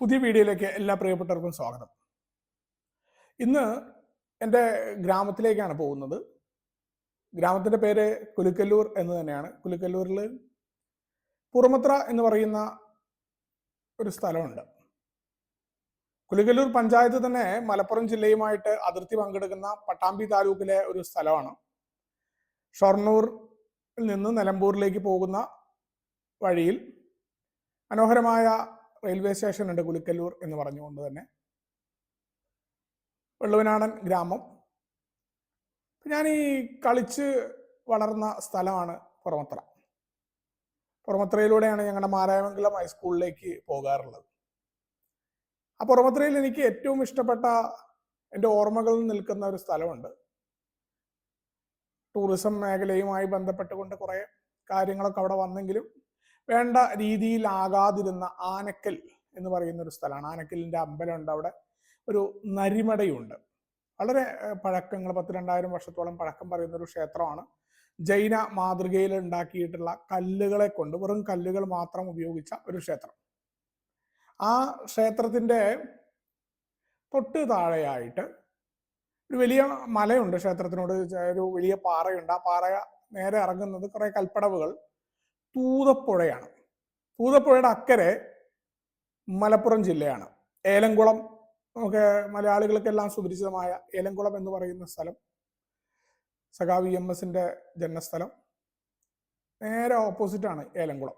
പുതിയ വീഡിയോയിലേക്ക് എല്ലാ പ്രിയപ്പെട്ടവർക്കും സ്വാഗതം. ഇന്ന് എന്റെ ഗ്രാമത്തിലേക്കാണ് പോകുന്നത്. ഗ്രാമത്തിന്റെ പേര് കുലുക്കല്ലൂർ എന്ന് തന്നെയാണ്. കുലുക്കല്ലൂരിൽ പുറമത്ര എന്ന് പറയുന്ന ഒരു സ്ഥലമുണ്ട്. കുലുക്കല്ലൂർ പഞ്ചായത്ത് തന്നെ മലപ്പുറം ജില്ലയുമായിട്ട് അതിർത്തി പങ്കെടുക്കുന്ന പട്ടാമ്പി താലൂക്കിലെ ഒരു സ്ഥലമാണ്. ഷൊർണൂറിൽ നിന്ന് നിലമ്പൂരിലേക്ക് പോകുന്ന വഴിയിൽ മനോഹരമായ റെയിൽവേ സ്റ്റേഷൻ ഉണ്ട് കുലിക്കല്ലൂർ എന്ന് പറഞ്ഞുകൊണ്ട് തന്നെ. വെള്ളുവനാടൻ ഗ്രാമം. ഞാൻ ഈ കളിച്ച് വളർന്ന സ്ഥലമാണ് പുറമത്ര പുറമത്രയിലൂടെയാണ് ഞങ്ങളുടെ മാരായമംഗലം ഹൈസ്കൂളിലേക്ക് പോകാറുള്ളത്. ആ പുറമത്രയിൽ എനിക്ക് ഏറ്റവും ഇഷ്ടപ്പെട്ട എന്റെ ഓർമ്മകളിൽ നിൽക്കുന്ന ഒരു സ്ഥലമുണ്ട്. ടൂറിസം മേഖലയുമായി ബന്ധപ്പെട്ടുകൊണ്ട് കുറേ കാര്യങ്ങളൊക്കെ അവിടെ വന്നെങ്കിലും വേണ്ട രീതിയിലാകാതിരുന്ന ആനക്കൽ എന്ന് പറയുന്ന ഒരു സ്ഥലമാണ് ആനക്കലിന്റെ അമ്പലമുണ്ട് അവിടെ ഒരു നരിമടയുണ്ട്. വളരെ പഴക്കങ്ങൾ പത്ത് രണ്ടായിരം വർഷത്തോളം പഴക്കം പറയുന്ന ഒരു ക്ഷേത്രമാണ്. ജൈന മാതൃകയിൽ ഉണ്ടാക്കിയിട്ടുള്ള കല്ലുകളെ കൊണ്ട് വെറും കല്ലുകൾ മാത്രം ഉപയോഗിച്ച ഒരു ക്ഷേത്രം. ആ ക്ഷേത്രത്തിന്റെ തൊട്ട് താഴെയായിട്ട് ഒരു വലിയ മലയുണ്ട് ക്ഷേത്രത്തിനോട് ഒരു വലിയ പാറയുണ്ട്. ആ പാറ നേരെ ഇറങ്ങുന്നത് കുറേ കൽപ്പടവുകൾ തൂതപ്പുഴയാണ്. തൂതപ്പുഴയുടെ അക്കരെ മലപ്പുറം ജില്ലയാണ്. ഏലംകുളം നമുക്ക് മലയാളികൾക്കെല്ലാം സുപരിചിതമായ ഏലംകുളം എന്ന് പറയുന്ന സ്ഥലം സഖാവി എം എസിന്റെ ജന്മസ്ഥലം. നേരെ ഓപ്പോസിറ്റ് ആണ് ഏലംകുളം.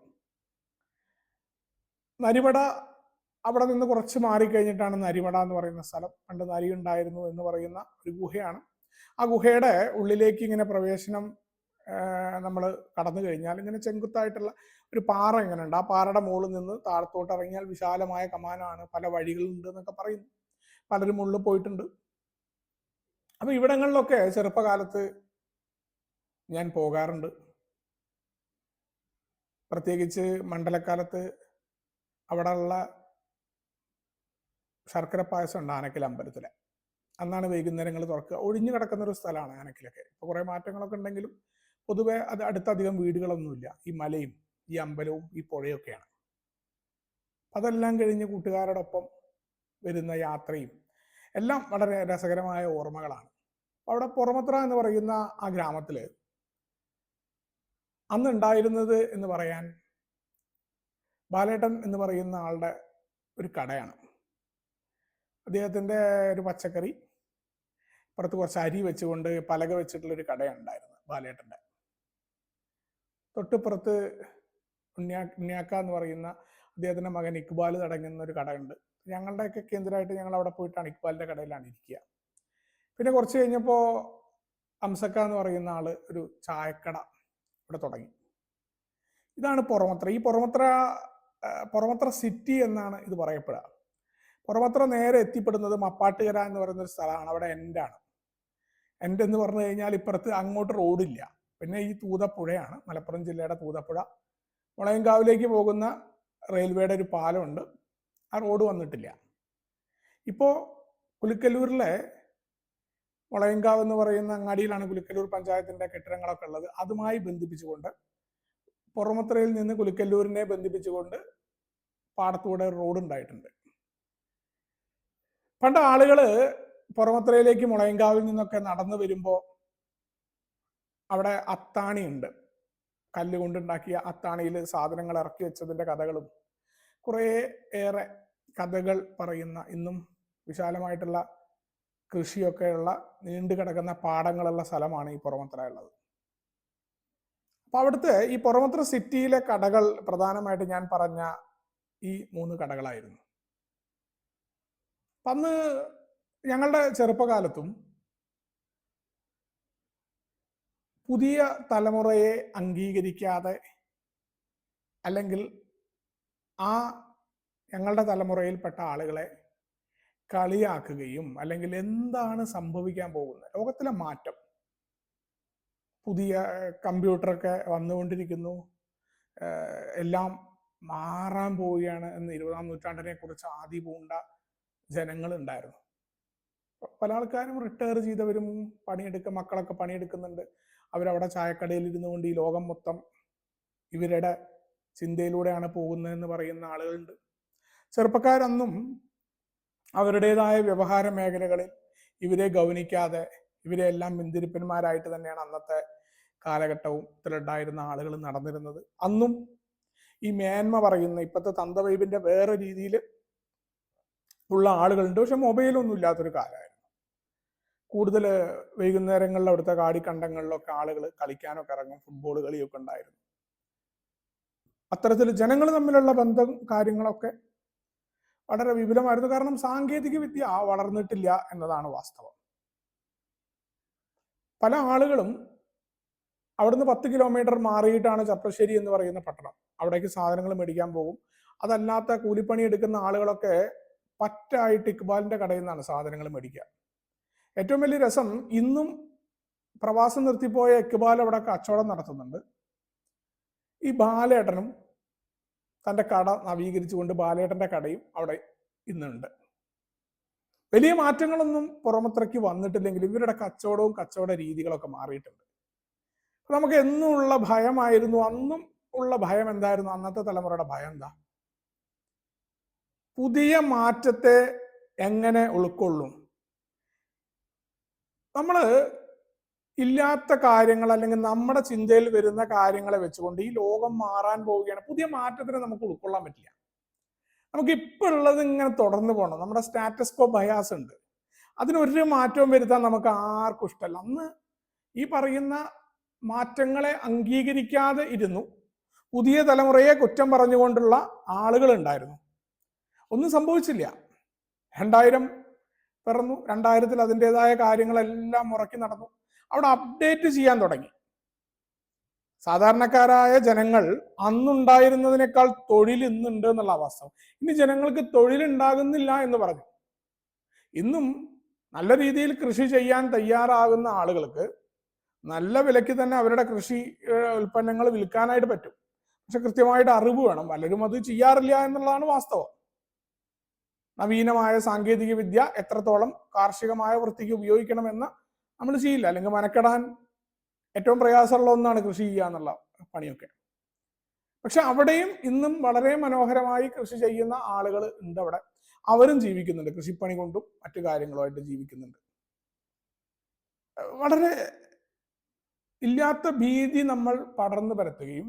നരിമട അവിടെ നിന്ന് കുറച്ച് മാറിക്കഴിഞ്ഞിട്ടാണ് നരിമട എന്ന് പറയുന്ന സ്ഥലം. പണ്ട് നരി ഉണ്ടായിരുന്നു എന്ന് പറയുന്ന ഒരു ഗുഹയാണ്. ആ ഗുഹയുടെ ഉള്ളിലേക്ക് ഇങ്ങനെ പ്രവേശനം നമ്മൾ കടന്നു കഴിഞ്ഞാൽ ഇങ്ങനെ ചെങ്കുത്തായിട്ടുള്ള ഒരു പാറ ഇങ്ങനെ ഉണ്ട് ആ പാറയുടെ മുകളിൽ നിന്ന് താഴത്തോട്ട് ഇറങ്ങിയാൽ വിശാലമായ കമാനമാണ് പല വഴികളുണ്ട് എന്നൊക്കെ പറയുന്നു. പലരും ഉള്ളിൽ പോയിട്ടുണ്ട്. അപ്പൊ ഇവിടങ്ങളിലൊക്കെ ചെറുപ്പകാലത്ത് ഞാൻ പോകാറുണ്ട്. പ്രത്യേകിച്ച് മണ്ഡലക്കാലത്ത് അവിടെയുള്ള ശർക്കര പായസം ഉണ്ട് ആനക്കൽ അമ്പലത്തിലെ. അന്നാണ് വൈകുന്നേരങ്ങൾ തുറക്കുക. ഒഴിഞ്ഞു കിടക്കുന്ന ഒരു സ്ഥലമാണ് ആനക്കിലൊക്കെ. ഇപ്പൊ കുറെ മാറ്റങ്ങളൊക്കെ ഉണ്ടെങ്കിലും പൊതുവെ അത് അടുത്തധികം വീടുകളൊന്നുമില്ല. ഈ മലയും ഈ അമ്പലവും ഈ പുഴയൊക്കെയാണ്. അതെല്ലാം കഴിഞ്ഞ് കൂട്ടുകാരോടൊപ്പം വരുന്ന യാത്രയും എല്ലാം വളരെ രസകരമായ ഓർമ്മകളാണ്. അവിടെ പുറമത്ര എന്ന് പറയുന്ന ആ ഗ്രാമത്തിൽ അന്ന് ഉണ്ടായിരുന്നത് എന്ന് പറയാൻ ബാലേട്ടൻ എന്ന് പറയുന്ന ആളുടെ ഒരു കടയാണ്. അദ്ദേഹത്തിന്റെ ഒരു പച്ചക്കറി പുറത്ത് കുറച്ച് അരി വെച്ചുകൊണ്ട് പലക വെച്ചിട്ടുള്ളൊരു കടയുണ്ടായിരുന്നു ബാലേട്ടന്റെ തൊട്ടിപ്പുറത്ത് ഉണ്ണിയാ ഉണ്ണിയാക്ക എന്ന് പറയുന്ന അദ്ദേഹത്തിന്റെ മകൻ ഇക്ബാൽ തടങ്ങുന്ന ഒരു കടയുണ്ട്. ഞങ്ങളുടെയൊക്കെ കേന്ദ്രമായിട്ട് ഞങ്ങൾ അവിടെ പോയിട്ടാണ് ഇക്ബാലിന്റെ കടയിലാണ് ഇരിക്കുക. പിന്നെ കുറച്ച് കഴിഞ്ഞപ്പോൾ അംസക്ക എന്ന് പറയുന്ന ആൾ ഒരു ചായക്കട ഇവിടെ തുടങ്ങി. ഇതാണ് പുറമത്ര. ഈ പുറമത്ര പുറമത്ര സിറ്റി എന്നാണ് ഇത് പറയപ്പെടുക. പുറമത്ര നേരെ എത്തിപ്പെടുന്നത് മപ്പാട്ടുകര എന്ന് പറയുന്ന ഒരു സ്ഥലമാണ്. അവിടെ എൻഡാണ് എൻഡ് എന്ന് പറഞ്ഞു കഴിഞ്ഞാൽ ഇപ്പുറത്ത് അങ്ങോട്ട് റോഡില്ല പിന്നെ ഈ തൂതപ്പുഴയാണ് മലപ്പുറം ജില്ലയുടെ തൂതപ്പുഴ. മുളയങ്കാവിലേക്ക് പോകുന്ന റെയിൽവേയുടെ ഒരു പാലമുണ്ട് ആ റോഡ് വന്നിട്ടില്ല. ഇപ്പോൾ കുലിക്കല്ലൂരിലെ മുളയങ്കാവ് എന്ന് പറയുന്ന അങ്ങാടിയിലാണ് കുലിക്കല്ലൂർ പഞ്ചായത്തിന്റെ കെട്ടിടങ്ങളൊക്കെ ഉള്ളത്. അതുമായി ബന്ധിപ്പിച്ചുകൊണ്ട് പുറമത്രയിൽ നിന്ന് കുലിക്കല്ലൂരിനെ ബന്ധിപ്പിച്ചുകൊണ്ട് പാടത്തൂടെ റോഡ് ഉണ്ടായിട്ടുണ്ട്. പണ്ട് ആളുകൾ പുറമത്രയിലേക്ക് മുളയങ്കാവിൽ നിന്നൊക്കെ നടന്നു വരുമ്പോ അവിടെ അത്താണിയുണ്ട് കല്ലുകൊണ്ടുണ്ടാക്കിയ കല്ല് അത്താണിയിൽ സാധനങ്ങൾ ഇറക്കി വെച്ചതിന്റെ കഥകളും കുറേ ഏറെ കഥകൾ പറയുന്ന ഇന്നും വിശാലമായിട്ടുള്ള കൃഷിയൊക്കെയുള്ള നീണ്ടു കിടക്കുന്ന പാടങ്ങളുള്ള സ്ഥലമാണ് ഈ പുറമത്ര ഉള്ളത്. അപ്പൊ അവിടുത്തെ ഈ പുറമത്ര സിറ്റിയിലെ കടകൾ പ്രധാനമായിട്ട് ഞാൻ പറഞ്ഞ ഈ മൂന്ന് കടകളായിരുന്നു. അന്ന് ഞങ്ങളുടെ ചെറുപ്പകാലത്തും പുതിയ തലമുറയെ അംഗീകരിക്കാതെ അല്ലെങ്കിൽ ആ ഞങ്ങളുടെ തലമുറയിൽപ്പെട്ട ആളുകളെ കളിയാക്കുകയും അല്ലെങ്കിൽ എന്താണ് സംഭവിക്കാൻ പോകുന്നത്? ലോകത്തിലെ മാറ്റം. പുതിയ കമ്പ്യൂട്ടറൊക്കെ വന്നുകൊണ്ടിരിക്കുന്നു. എല്ലാം മാറാൻ പോവുകയാണ് എന്ന് ഇരുപതാം നൂറ്റാണ്ടിനെ കുറിച്ച് ആദ്യ പൂണ്ട ജനങ്ങൾ ഉണ്ടായിരുന്നു. പല ആൾക്കാരും റിട്ടയർ ചെയ്തവരും പണിയെടുക്ക മക്കളൊക്കെ പണിയെടുക്കുന്നുണ്ട്. അവരവിടെ ചായക്കടയിൽ ഇരുന്നു കൊണ്ട് ഈ ലോകം മൊത്തം ഇവരുടെ ചിന്തയിലൂടെയാണ് പോകുന്നതെന്ന് പറയുന്ന ആളുകളുണ്ട്. ചെറുപ്പക്കാരൊന്നും അവരുടേതായ വ്യവഹാര മേഖലകളിൽ ഇവരെ ഗൗനിക്കാതെ ഇവരെ എല്ലാം പിന്തിരിപ്പന്മാരായിട്ട് തന്നെയാണ് അന്നത്തെ കാലഘട്ടവും ഇതിലുണ്ടായിരുന്ന ആളുകൾ നടന്നിരുന്നത്. അന്നും ഈ മേന്മ പറയുന്ന ഇപ്പോഴത്തെ തന്തവൈബിന്റെ വേറെ രീതിയിൽ ഉള്ള ആളുകളുണ്ട്. പക്ഷെ മൊബൈലൊന്നും ഇല്ലാത്തൊരു കാലമായിരുന്നു. കൂടുതൽ വൈകുന്നേരങ്ങളിൽ അവിടുത്തെ കാടിക്കണ്ടങ്ങളിലൊക്കെ ആളുകൾ കളിക്കാനൊക്കെ ഇറങ്ങും ഫുട്ബോൾ കളിയൊക്കെ ഉണ്ടായിരുന്നു. അത്തരത്തിൽ ജനങ്ങൾ തമ്മിലുള്ള ബന്ധം കാര്യങ്ങളൊക്കെ വളരെ വിപുലമായിരുന്നു. കാരണം സാങ്കേതിക വിദ്യ വളർന്നിട്ടില്ല എന്നതാണ് വാസ്തവം. പല ആളുകളും അവിടുന്ന് പത്ത് കിലോമീറ്റർ മാറിയിട്ടാണ് ചപ്രശ്ശേരി എന്ന് പറയുന്ന പട്ടണം. അവിടേക്ക് സാധനങ്ങൾ മേടിക്കാൻ പോകും. അതല്ലാത്ത കൂലിപ്പണി എടുക്കുന്ന ആളുകളൊക്കെ പറ്റായിട്ട് ഇക്ബാലിന്റെ കടയിൽ നിന്നാണ് സാധനങ്ങൾ മേടിക്കുക. ഏറ്റവും വലിയ രസം ഇന്നും പ്രവാസം നിർത്തിപ്പോയ ഇക്ബാൽ അവിടെ കച്ചവടം നടത്തുന്നുണ്ട്. ഈ ബാലേട്ടനും തന്റെ കട നവീകരിച്ചുകൊണ്ട് ബാലേട്ടന്റെ കടയും അവിടെ ഇന്നുണ്ട്. വലിയ മാറ്റങ്ങളൊന്നും പുറമത്രയ്ക്ക് വന്നിട്ടില്ലെങ്കിൽ ഇവരുടെ കച്ചവടവും കച്ചവട രീതികളൊക്കെ മാറിയിട്ടുണ്ട്. നമുക്ക് എന്നും ഉള്ള ഭയമായിരുന്നു. അന്നും ഉള്ള ഭയം എന്തായിരുന്നു? അന്നത്തെ തലമുറയുടെ ഭയം എന്താ? പുതിയ മാറ്റത്തെ എങ്ങനെ ഉൾക്കൊള്ളും? നമ്മൾ ഇല്ലാത്ത കാര്യങ്ങൾ അല്ലെങ്കിൽ നമ്മുടെ ചിന്തയിൽ വരുന്ന കാര്യങ്ങളെ വെച്ചുകൊണ്ട് ഈ ലോകം മാറാൻ പോവുകയാണ്. പുതിയ മാറ്റത്തിന് നമുക്ക് ഉൾക്കൊള്ളാൻ പറ്റില്ല. നമുക്ക് ഇപ്പൊ ഉള്ളത് ഇങ്ങനെ തുടർന്ന് പോകണം നമ്മുടെ സ്റ്റാറ്റസ് കോ ബയാസ് ഉണ്ട്. അതിനൊരു മാറ്റവും വരുത്താൻ നമുക്ക് ആർക്കും ഇഷ്ടമല്ല അന്ന് ഈ പറയുന്ന മാറ്റങ്ങളെ അംഗീകരിക്കാതെ ഇരുന്നു പുതിയ തലമുറയെ കുറ്റം പറഞ്ഞുകൊണ്ടുള്ള ആളുകൾ ഉണ്ടായിരുന്നു. ഒന്നും സംഭവിച്ചില്ല. രണ്ടായിരം പിറന്നു. രണ്ടായിരത്തിൽ അതിന്റെതായ കാര്യങ്ങളെല്ലാം മുറക്കി നടന്നു. അവിടെ അപ്ഡേറ്റ് ചെയ്യാൻ തുടങ്ങി. സാധാരണക്കാരായ ജനങ്ങൾ അന്നുണ്ടായിരുന്നതിനേക്കാൾ തൊഴിൽ ഇന്നുണ്ട് എന്നുള്ള അവസ്ഥ. ഇനി ജനങ്ങൾക്ക് തൊഴിലുണ്ടാകുന്നില്ല എന്ന് പറഞ്ഞു. ഇന്നും നല്ല രീതിയിൽ കൃഷി ചെയ്യാൻ തയ്യാറാകുന്ന ആളുകൾക്ക് നല്ല വിലയ്ക്ക് തന്നെ അവരുടെ കൃഷി ഉൽപ്പന്നങ്ങൾ വിൽക്കാനായിട്ട് പറ്റും. പക്ഷെ കൃത്യമായിട്ട് അറിവ് വേണം. പലരും അത് ചെയ്യാറില്ല എന്നുള്ളതാണ് വാസ്തവം. നവീനമായ സാങ്കേതിക വിദ്യ എത്രത്തോളം കാർഷികമായ വൃത്തിക്ക് ഉപയോഗിക്കണമെന്ന് നമ്മൾ ചെയ്യില്ല. അല്ലെങ്കിൽ മനക്കെടാൻ ഏറ്റവും പ്രയാസമുള്ള ഒന്നാണ് കൃഷി ചെയ്യുക എന്നുള്ള പണിയൊക്കെ. പക്ഷെ അവിടെയും ഇന്നും വളരെ മനോഹരമായി കൃഷി ചെയ്യുന്ന ആളുകൾ ഉണ്ട് അവിടെ. അവരും ജീവിക്കുന്നുണ്ട്. കൃഷിപ്പണി കൊണ്ടും മറ്റു കാര്യങ്ങളുമായിട്ട് ജീവിക്കുന്നുണ്ട്. വളരെ ഇല്ലാത്ത ഭീതി നമ്മൾ പടർന്നു പരത്തുകയും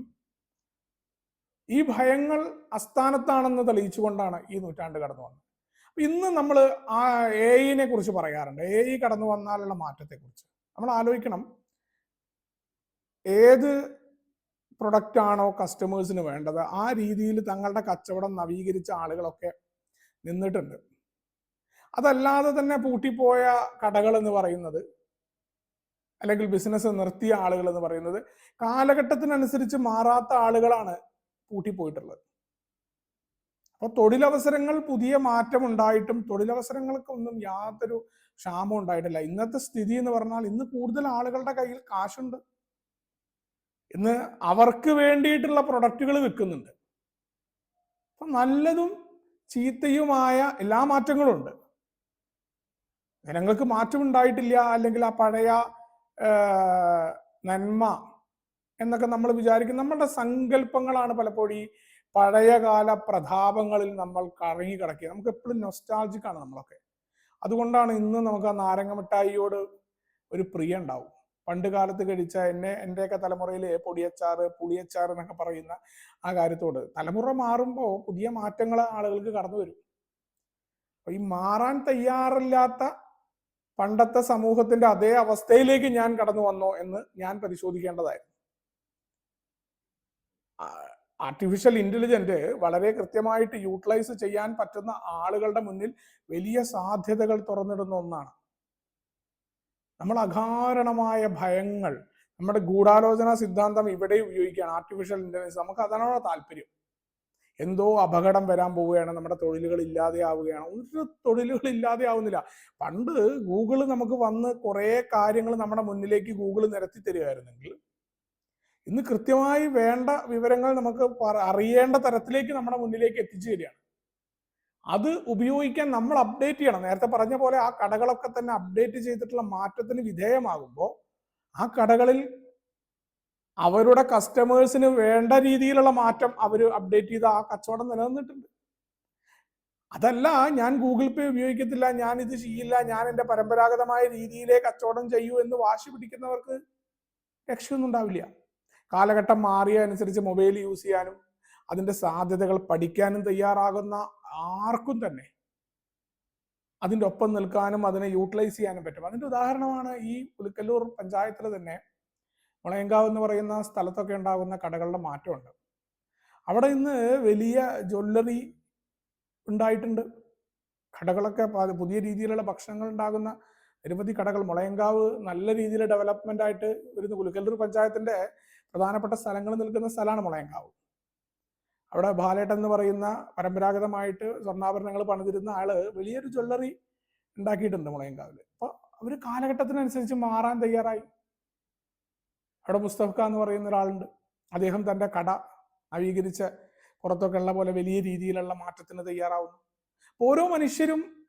ഈ ഭയങ്ങൾ അസ്ഥാനത്താണെന്ന് തെളിയിച്ചുകൊണ്ടാണ് ഈ നൂറ്റാണ്ട് കടന്നു വന്നത് ഇന്ന് നമ്മൾ ആ എ ഐനെ കുറിച്ച് പറയാറുണ്ട്. എ ഐ കടന്നു വന്നാലുള്ള മാറ്റത്തെ കുറിച്ച് നമ്മൾ ആലോചിക്കണം. ഏത് പ്രൊഡക്റ്റ് ആണോ കസ്റ്റമേഴ്സിന് വേണ്ടത് ആ രീതിയിൽ തങ്ങളുടെ കച്ചവടം നവീകരിച്ച ആളുകളൊക്കെ നിന്നിട്ടുണ്ട്. അതല്ലാതെ തന്നെ പൂട്ടിപ്പോയ കടകൾ എന്ന് പറയുന്നത് അല്ലെങ്കിൽ ബിസിനസ് നിർത്തിയ ആളുകൾ എന്ന് പറയുന്നത് കാലഘട്ടത്തിനനുസരിച്ച് മാറാത്ത ആളുകളാണ് പൂട്ടിപ്പോയിട്ടുള്ളത്. അപ്പോൾ തൊഴിലവസരങ്ങൾ പുതിയ മാറ്റം ഉണ്ടായിട്ടും തൊഴിലവസരങ്ങൾക്കൊന്നും യാതൊരു ക്ഷാമം ഉണ്ടായിട്ടില്ല. ഇന്നത്തെ സ്ഥിതി എന്ന് പറഞ്ഞാൽ ഇന്ന് കൂടുതൽ ആളുകളുടെ കയ്യിൽ കാശുണ്ട്. ഇന്ന് അവർക്ക് വേണ്ടിയിട്ടുള്ള പ്രൊഡക്റ്റുകൾ വിൽക്കുന്നുണ്ട്. അപ്പൊ നല്ലതും ചീത്തയുമായ എല്ലാ മാറ്റങ്ങളും ഉണ്ട് ജനങ്ങൾക്ക് മാറ്റം ഉണ്ടായിട്ടില്ല അല്ലെങ്കിൽ ആ പഴയ നന്മ എന്നൊക്കെ നമ്മൾ വിചാരിക്കും. നമ്മളുടെ സങ്കല്പങ്ങളാണ് പലപ്പോഴും ഈ പഴയകാല പ്രതാപങ്ങളിൽ നമ്മൾ കറങ്ങി കിടക്കുക. നമുക്ക് എപ്പോഴും നൊസ്റ്റാൾജിക് ആണ് നമ്മളൊക്കെ. അതുകൊണ്ടാണ് ഇന്ന് നമുക്ക് ആ നാരങ്ങ മിഠായിയോട് ഒരു പ്രിയ ഉണ്ടാവും. പണ്ട് കാലത്ത് കഴിച്ച എന്നെ എന്റെയൊക്കെ തലമുറയിൽ പൊടിയച്ചാറ് പുളിയച്ചാർ എന്നൊക്കെ പറയുന്ന ആ കാര്യത്തോട് തലമുറ മാറുമ്പോൾ പുതിയ മാറ്റങ്ങൾ ആളുകൾക്ക് കടന്നു വരും. അപ്പൊ ഈ മാറാൻ തയ്യാറില്ലാത്ത പണ്ടത്തെ സമൂഹത്തിന്റെ അതേ അവസ്ഥയിലേക്ക് ഞാൻ കടന്നു വന്നോ എന്ന് ഞാൻ പരിശോധിക്കേണ്ടതായിരുന്നു. ആർട്ടിഫിഷ്യൽ ഇന്റലിജന്റ് വളരെ കൃത്യമായിട്ട് യൂട്ടിലൈസ് ചെയ്യാൻ പറ്റുന്ന ആളുകളുടെ മുന്നിൽ വലിയ സാധ്യതകൾ തുറന്നിടുന്ന ഒന്നാണ്. നമ്മൾ അകാരണമായ ഭയങ്ങൾ നമ്മുടെ ഗൂഢാലോചന സിദ്ധാന്തം ഇവിടെ ഉപയോഗിക്കുകയാണ് ആർട്ടിഫിഷ്യൽ ഇന്റലിജൻസ് നമുക്ക് അതാണോ താല്പര്യം. എന്തോ അപകടം വരാൻ പോവുകയാണ് നമ്മുടെ തൊഴിലുകൾ ഇല്ലാതെ ആവുകയാണ് ഒരു തൊഴിലുകൾ ഇല്ലാതെ ആവുന്നില്ല പണ്ട് ഗൂഗിൾ നമുക്ക് വന്ന് കുറേ കാര്യങ്ങൾ നമ്മുടെ മുന്നിലേക്ക് ഗൂഗിൾ നിരത്തി തരികയായിരുന്നെങ്കിൽ ഇന്ന് കൃത്യമായി വേണ്ട വിവരങ്ങൾ നമുക്ക് അറിയേണ്ട തരത്തിലേക്ക് നമ്മുടെ മുന്നിലേക്ക് എത്തിച്ചു തരികയാണ്. അത് ഉപയോഗിക്കാൻ നമ്മൾ അപ്ഡേറ്റ് ചെയ്യണം. നേരത്തെ പറഞ്ഞ പോലെ ആ കടകളൊക്കെ തന്നെ അപ്ഡേറ്റ് ചെയ്തിട്ടുള്ള മാറ്റത്തിന് വിധേയമാകുമ്പോൾ ആ കടകളിൽ അവരുടെ കസ്റ്റമേഴ്സിന് വേണ്ട രീതിയിലുള്ള മാറ്റം അവർ അപ്ഡേറ്റ് ചെയ്ത് ആ കച്ചവടം നിലനിന്നിട്ടുണ്ട്. അതല്ല ഞാൻ ഗൂഗിൾ പേ ഉപയോഗിക്കത്തില്ല ഞാൻ ഇത് ചെയ്യില്ല ഞാൻ എന്റെ പരമ്പരാഗതമായ രീതിയിലേ കച്ചവടം ചെയ്യൂ എന്ന് വാശി പിടിക്കുന്നവർക്ക് രക്ഷയൊന്നും ഉണ്ടാവില്ല. കാലഘട്ടം മാറിയ അനുസരിച്ച് മൊബൈൽ യൂസ് ചെയ്യാനും അതിന്റെ സാധ്യതകൾ പഠിക്കാനും തയ്യാറാകുന്ന ആർക്കും തന്നെ അതിന്റെ ഒപ്പം നിൽക്കാനും അതിനെ യൂട്ടിലൈസ് ചെയ്യാനും പറ്റും. അതിന്റെ ഉദാഹരണമാണ് ഈ പുലിക്കല്ലൂർ പഞ്ചായത്തിൽ തന്നെ മുളയങ്കാവ് എന്ന് പറയുന്ന സ്ഥലത്തൊക്കെ ഉണ്ടാകുന്ന കടകളുടെ മാറ്റമുണ്ട്. അവിടെ ഇന്ന് വലിയ ജ്വല്ലറി ഉണ്ടായിട്ടുണ്ട്. കടകളൊക്കെ പുതിയ രീതിയിലുള്ള ഭക്ഷണങ്ങൾ ഉണ്ടാകുന്ന നിരവധി കടകൾ മുളയങ്കാവ് നല്ല രീതിയിൽ ഡെവലപ്മെന്റ് ആയിട്ട് വരുന്ന. പുലിക്കല്ലൂർ പഞ്ചായത്തിന്റെ പ്രധാനപ്പെട്ട സ്ഥലങ്ങൾ നിൽക്കുന്ന സ്ഥലമാണ് മുളയങ്കാവ്. അവിടെ ബാലേട്ടൻ എന്ന് പറയുന്ന പരമ്പരാഗതമായിട്ട് സ്വർണാഭരണങ്ങൾ പണിതിരുന്ന ആൾ വലിയൊരു ജ്വല്ലറി ഉണ്ടാക്കിയിട്ടുണ്ട് മുളയങ്കാവിൽ അപ്പൊ അവർ കാലഘട്ടത്തിനനുസരിച്ച് മാറാൻ തയ്യാറായി. അവിടെ മുസ്തഫ എന്ന് പറയുന്ന ഒരാളുണ്ട്. അദ്ദേഹം തന്റെ കട നവീകരിച്ച് പുറത്തൊക്കെ ഉള്ള പോലെ വലിയ രീതിയിലുള്ള മാറ്റത്തിന് തയ്യാറാവുന്നു. ഓരോ മനുഷ്യരും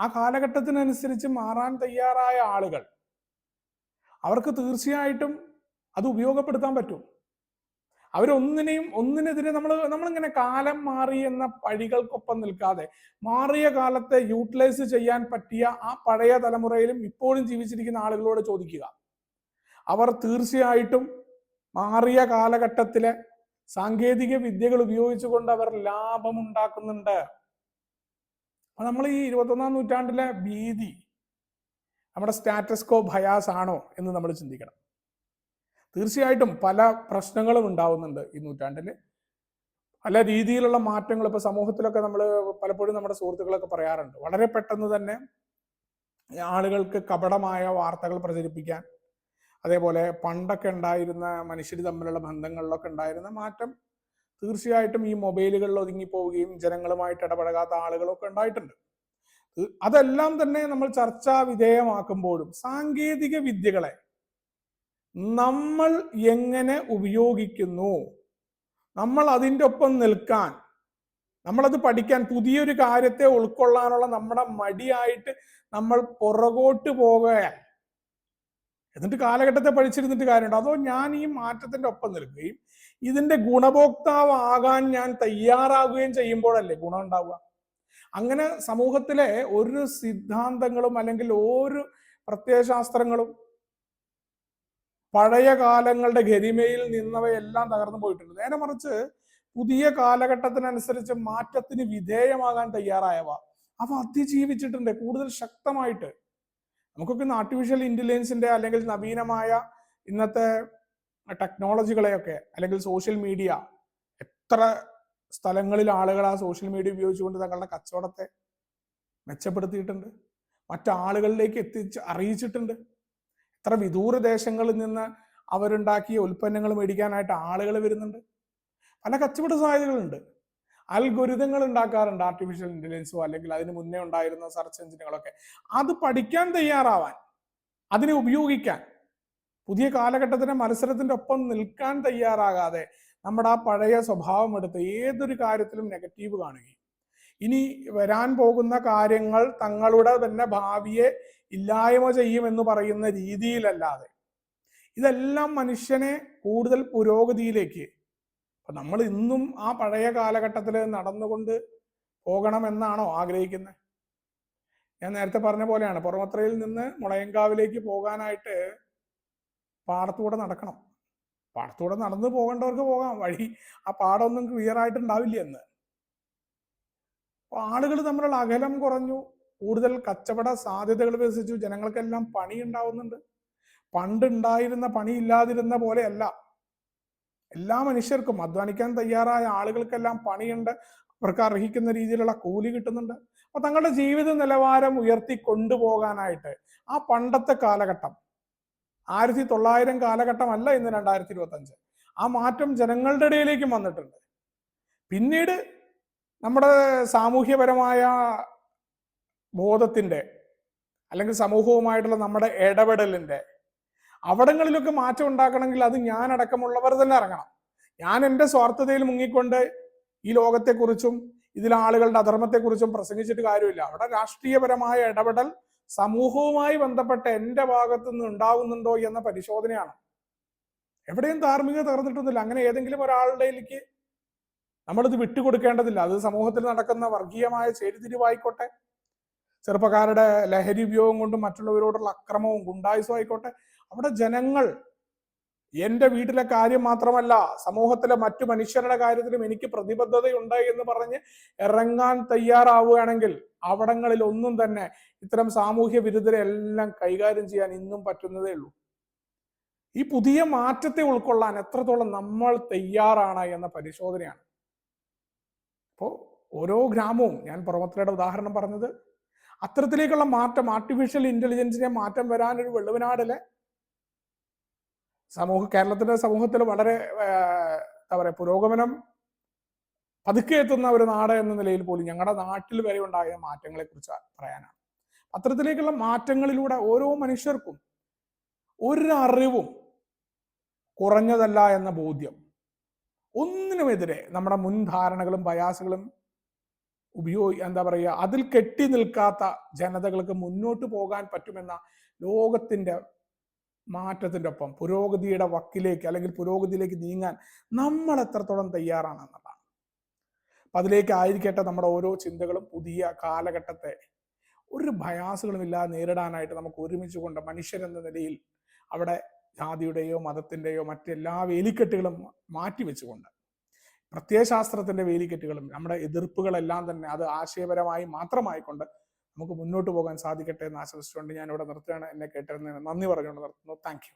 ആ കാലഘട്ടത്തിനനുസരിച്ച് മാറാൻ തയ്യാറായ ആളുകൾ. അവർക്ക് തീർച്ചയായിട്ടും അത് ഉപയോഗപ്പെടുത്താൻ പറ്റും. അവരൊന്നിനെയും ഒന്നിനെതിരെ നമ്മൾ നമ്മളിങ്ങനെ കാലം മാറി എന്ന പഴികൾക്കൊപ്പം നിൽക്കാതെ മാറിയ കാലത്തെ യൂട്ടിലൈസ് ചെയ്യാൻ പറ്റിയ ആ പഴയ തലമുറയിലും ഇപ്പോഴും ജീവിച്ചിരിക്കുന്ന ആളുകളോട് ചോദിക്കുക. അവർ തീർച്ചയായിട്ടും മാറിയ കാലഘട്ടത്തിലെ സാങ്കേതിക വിദ്യകൾ ഉപയോഗിച്ചുകൊണ്ട് അവർ ലാഭം ഉണ്ടാക്കുന്നുണ്ട്. അപ്പൊ നമ്മൾ ഈ ഇരുപത്തൊന്നാം നൂറ്റാണ്ടിലെ ഭീതി നമ്മുടെ സ്റ്റാറ്റസ്കോ ഭയാസ് ആണോ എന്ന് നമ്മൾ ചിന്തിക്കണം. തീർച്ചയായിട്ടും പല പ്രശ്നങ്ങളും ഉണ്ടാവുന്നുണ്ട് ഈ നൂറ്റാണ്ടിൽ പല രീതിയിലുള്ള മാറ്റങ്ങൾ ഇപ്പൊ സമൂഹത്തിലൊക്കെ നമ്മൾ പലപ്പോഴും നമ്മുടെ സുഹൃത്തുക്കളൊക്കെ പറയാറുണ്ട്. വളരെ പെട്ടെന്ന് തന്നെ ആളുകൾക്ക് കപടമായ വാർത്തകൾ പ്രചരിപ്പിക്കാൻ അതേപോലെ പണ്ടൊക്കെ ഉണ്ടായിരുന്ന മനുഷ്യർ തമ്മിലുള്ള ബന്ധങ്ങളിലൊക്കെ ഉണ്ടായിരുന്ന മാറ്റം തീർച്ചയായിട്ടും ഈ മൊബൈലുകളിൽ ഒതുങ്ങിപ്പോവുകയും ജനങ്ങളുമായിട്ട് ഇടപഴകാത്ത ആളുകളൊക്കെ ഉണ്ടായിട്ടുണ്ട്. അതെല്ലാം തന്നെ നമ്മൾ ചർച്ചാ വിധേയമാക്കുമ്പോഴും സാങ്കേതിക വിദ്യകളെ നമ്മൾ എങ്ങനെ ഉപയോഗിക്കുന്നു? നമ്മൾ അതിന്റെ ഒപ്പം നിൽക്കാൻ നമ്മളത് പഠിക്കാൻ പുതിയൊരു കാര്യത്തെ ഉൾക്കൊള്ളാനുള്ള നമ്മുടെ മടിയായിട്ട് നമ്മൾ പുറകോട്ട് പോകുകയാണ് എന്നിട്ട് കാലഘട്ടത്തെ പഠിച്ചിരുന്നിട്ട് കാര്യമുണ്ട്. അതോ ഞാൻ ഈ മാറ്റത്തിന്റെ ഒപ്പം നിൽക്കുകയും ഇതിന്റെ ഗുണഭോക്താവാകാൻ ഞാൻ തയ്യാറാകുകയും ചെയ്യുമ്പോഴല്ലേ ഗുണം ഉണ്ടാവുക? അങ്ങനെ സമൂഹത്തിലെ ഒരു സിദ്ധാന്തങ്ങളും അല്ലെങ്കിൽ ഒരു പ്രത്യയശാസ്ത്രങ്ങളും പഴയ കാലങ്ങളുടെ ഗരിമയിൽ നിന്നവയെല്ലാം തകർന്നു പോയിട്ടുണ്ട്. നേരെ മറിച്ച് പുതിയ കാലഘട്ടത്തിനനുസരിച്ച് മാറ്റത്തിന് വിധേയമാകാൻ തയ്യാറായവ അവ അതിജീവിച്ചിട്ടുണ്ട് കൂടുതൽ ശക്തമായിട്ട്. നമുക്കൊക്കെ ഇന്ന് ആർട്ടിഫിഷ്യൽ ഇന്റലിജൻസിന്റെ അല്ലെങ്കിൽ നവീനമായ ഇന്നത്തെ ടെക്നോളജികളെയൊക്കെ അല്ലെങ്കിൽ സോഷ്യൽ മീഡിയ എത്ര സ്ഥലങ്ങളിൽ ആളുകൾ ആ സോഷ്യൽ മീഡിയ ഉപയോഗിച്ചുകൊണ്ട് തങ്ങളുടെ കച്ചവടത്തെ മെച്ചപ്പെടുത്തിയിട്ടുണ്ട്. മറ്റാളുകളിലേക്ക് എത്തിച്ച് അറിയിച്ചിട്ടുണ്ട്. എത്ര വിദൂര ദേശങ്ങളിൽ നിന്ന് അവരുണ്ടാക്കിയ ഉൽപ്പന്നങ്ങൾ മേടിക്കാനായിട്ട് ആളുകൾ വരുന്നുണ്ട്. പല കച്ചവട സാധ്യതകളുണ്ട്. അൽഗുരുതങ്ങൾ ഉണ്ടാക്കാറുണ്ട് ആർട്ടിഫിഷ്യൽ ഇന്റലിജൻസോ അല്ലെങ്കിൽ അതിന് മുന്നേ ഉണ്ടായിരുന്ന സെർച്ച് എഞ്ചിനുകളൊക്കെ അത് പഠിക്കാൻ തയ്യാറാവാൻ അതിനെ ഉപയോഗിക്കാൻ പുതിയ കാലഘട്ടത്തിന്റെ മത്സരത്തിന്റെ ഒപ്പം നിൽക്കാൻ തയ്യാറാകാതെ നമ്മുടെ ആ പഴയ സ്വഭാവം എടുത്ത് ഏതൊരു കാര്യത്തിലും നെഗറ്റീവ് കാണുകയും. ഇനി വരാൻ പോകുന്ന കാര്യങ്ങൾ തങ്ങളുടെ തന്നെ ഭാവിയെ ഇല്ലായ്മ ചെയ്യുമെന്ന് പറയുന്ന രീതിയിലല്ലാതെ. ഇതെല്ലാം മനുഷ്യനെ കൂടുതൽ പുരോഗതിയിലേക്ക് നമ്മൾ ഇന്നും ആ പഴയ കാലഘട്ടത്തിൽ നടന്നുകൊണ്ട് പോകണമെന്നാണോ ആഗ്രഹിക്കുന്നത്? ഞാൻ നേരത്തെ പറഞ്ഞ പോലെയാണ് പുറമത്രയിൽ നിന്ന് മുളയങ്കാവിലേക്ക് പോകാനായിട്ട് പാടത്തൂടെ നടക്കണം. പാടത്തൂടെ നടന്നു പോകേണ്ടവർക്ക് പോകാം വഴി ആ പാടമൊന്നും ക്ലിയർ ആയിട്ടുണ്ടാവില്ല എന്ന്. ആളുകൾ തമ്മിലുള്ള അകലം കുറഞ്ഞു കൂടുതൽ കച്ചവട സാധ്യതകൾ വികസിച്ചു. ജനങ്ങൾക്കെല്ലാം പണി ഉണ്ടാവുന്നുണ്ട്. പണ്ടുണ്ടായിരുന്ന പണി ഇല്ലാതിരുന്ന പോലെയല്ല. എല്ലാ മനുഷ്യർക്കും അധ്വാനിക്കാൻ തയ്യാറായ ആളുകൾക്കെല്ലാം പണിയുണ്ട്. അവർക്ക് അർഹിക്കുന്ന രീതിയിലുള്ള കൂലി കിട്ടുന്നുണ്ട്. അപ്പൊ തങ്ങളുടെ ജീവിത നിലവാരം ഉയർത്തി കൊണ്ടുപോകാനായിട്ട് ആ പണ്ടത്തെ കാലഘട്ടം ആയിരത്തി തൊള്ളായിരം കാലഘട്ടമല്ല ഇന്ന് രണ്ടായിരത്തി ഇരുപത്തി അഞ്ച് ആ മാറ്റം ജനങ്ങളുടെ ഇടയിലേക്കും വന്നിട്ടുണ്ട്. പിന്നീട് നമ്മുടെ സാമൂഹ്യപരമായ ബോധത്തിന്റെ അല്ലെങ്കിൽ സമൂഹവുമായിട്ടുള്ള നമ്മുടെ ഇടപെടലിന്റെ അവിടങ്ങളിലൊക്കെ മാറ്റം ഉണ്ടാക്കണമെങ്കിൽ അത് ഞാൻ അടക്കമുള്ളവർ തന്നെ ഇറങ്ങണം. ഞാൻ എന്റെ സ്വാർത്ഥതയിൽ മുങ്ങിക്കൊണ്ട് ഈ ലോകത്തെക്കുറിച്ചും ഇതിലെ ആളുകളുടെ അധർമ്മത്തെക്കുറിച്ചും പ്രസംഗിച്ചിട്ട് കാര്യമില്ല. അവിടെ രാഷ്ട്രീയപരമായ ഇടപെടൽ സമൂഹവുമായി ബന്ധപ്പെട്ട എന്റെ ഭാഗത്തു നിന്ന് ഉണ്ടാവുന്നുണ്ടോ എന്ന പരിശോധനയാണ്. എവിടെയും ധാർമ്മികത തകർന്നിട്ടൊന്നുമില്ല അങ്ങനെ ഏതെങ്കിലും ഒരാളുടെയിലേക്ക് നമ്മളിത് വിട്ടുകൊടുക്കേണ്ടതില്ല. അത് സമൂഹത്തിൽ നടക്കുന്ന വർഗീയമായ ചേരിതിരിവായിക്കോട്ടെ. ചെറുപ്പക്കാരുടെ ലഹരി ഉപയോഗം കൊണ്ടും മറ്റുള്ളവരോടുള്ള അക്രമവും ഗുണ്ടായുസും ആയിക്കോട്ടെ. അവിടെ ജനങ്ങൾ എന്റെ വീട്ടിലെ കാര്യം മാത്രമല്ല സമൂഹത്തിലെ മറ്റു മനുഷ്യരുടെ കാര്യത്തിലും എനിക്ക് പ്രതിബദ്ധതയുണ്ട് എന്ന് പറഞ്ഞ് ഇറങ്ങാൻ തയ്യാറാവുകയാണെങ്കിൽ അവിടങ്ങളിൽ ഒന്നും തന്നെ ഇത്തരം സാമൂഹ്യ വിരുദ്ധരെ എല്ലാം കൈകാര്യം ചെയ്യാൻ ഇന്നും പറ്റുന്നതേ ഉള്ളൂ. ഈ പുതിയ മാറ്റത്തെ ഉൾക്കൊള്ളാൻ എത്രത്തോളം നമ്മൾ തയ്യാറാണ് എന്ന പരിശോധനയാണ്. അപ്പോൾ ഓരോ ഗ്രാമവും ഞാൻ പുറമത്തിലയുടെ ഉദാഹരണം പറഞ്ഞത് അത്തരത്തിലേക്കുള്ള മാറ്റം ആർട്ടിഫിഷ്യൽ ഇന്റലിജൻസിനെ മാറ്റം വരാൻ ഒരു സമൂഹ കേരളത്തിന്റെ സമൂഹത്തിൽ വളരെ എന്താ പറയുക പുരോഗമനം പതുക്കെ എത്തുന്ന ഒരു നാട് എന്ന നിലയിൽ പോലും ഞങ്ങളുടെ നാട്ടിൽ വരെ ഉണ്ടായ മാറ്റങ്ങളെ കുറിച്ച് പറയാനാണ്. അത്തരത്തിലേക്കുള്ള മാറ്റങ്ങളിലൂടെ ഓരോ മനുഷ്യർക്കും ഒരറിവും കുറഞ്ഞതല്ല എന്ന ബോധ്യം. ഒന്നിനുമെതിരെ നമ്മുടെ മുൻധാരണകളും ബയാസുകളും ഉപയോഗി എന്താ പറയുക അതിൽ കെട്ടി നിൽക്കാത്ത ജനതകൾക്ക് മുന്നോട്ട് പോകാൻ പറ്റുമെന്ന ലോകത്തിന്റെ മാറ്റത്തിന്റെ ഒപ്പം പുരോഗതിയുടെ വക്കിലേക്ക് അല്ലെങ്കിൽ പുരോഗതിയിലേക്ക് നീങ്ങാൻ നമ്മൾ എത്രത്തോളം തയ്യാറാണെന്നുള്ളതാണ്. അപ്പം അതിലേക്ക് ആയിരിക്കട്ടെ നമ്മുടെ ഓരോ ചിന്തകളും പുതിയ കാലഘട്ടത്തെ. ഒരു ഭയാസുകളും ഇല്ലാതെ നേരിടാനായിട്ട് നമുക്ക് ഒരുമിച്ച് കൊണ്ട് മനുഷ്യരെന്ന നിലയിൽ അവിടെ ജാതിയുടെയോ മതത്തിന്റെയോ മറ്റെല്ലാ വേലിക്കെട്ടുകളും മാറ്റി വെച്ചുകൊണ്ട് പ്രത്യയശാസ്ത്രത്തിന്റെ വേലിക്കെട്ടുകളും നമ്മുടെ എതിർപ്പുകളെല്ലാം തന്നെ അത് ആശയപരമായി മാത്രമായിക്കൊണ്ട് നമുക്ക് മുന്നോട്ട് പോകാൻ സാധിക്കട്ടെ എന്ന് ആശംസിച്ചുകൊണ്ട് ഞാൻ ഇവിടെ നിർത്തുകയാണ്. എന്നെ കേട്ടിരുന്നതിന് നന്ദി പറഞ്ഞുകൊണ്ട് നിർത്തുന്നു. താങ്ക്